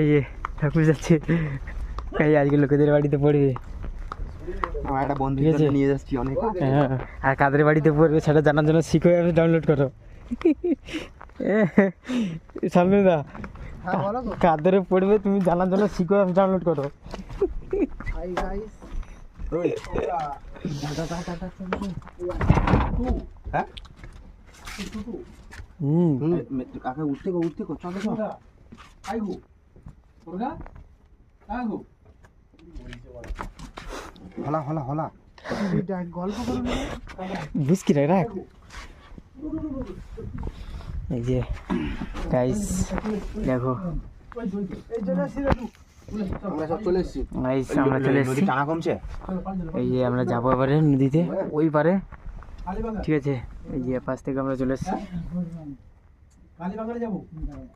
এই যে ঠাকুর যাচ্ছে। এই আজকে লোকেদের বাড়িতে পড়বে। আমার একটা বন্ধু। নিয়ে যাচ্ছি অনেক। হ্যাঁ আর কাদের বাড়িতে পড়বে সেটা জানার জন্য শিখো অ্যাপস ডাউনলোড করো। সামনে দা কাদের পড়বে তুমি জানার জন্য শিখো অ্যাপস ডাউনলোড করো। হ্যাঁ? হুম। কাকা উঠতে গো উঠতে গো। চলে চল হলা হলা হলা। বুঝকি রাখ রাখ। এই যে গাইস দেখো। আমরা চলে এসেছি। গাইস আমরা চলে এসেছি। টানা কমছে? এই যে আমরা যাব এবারে নদীতে ওই পারে। ঠিক আছে? এই যে পাশ থেকে আমরা চলে এসেছি।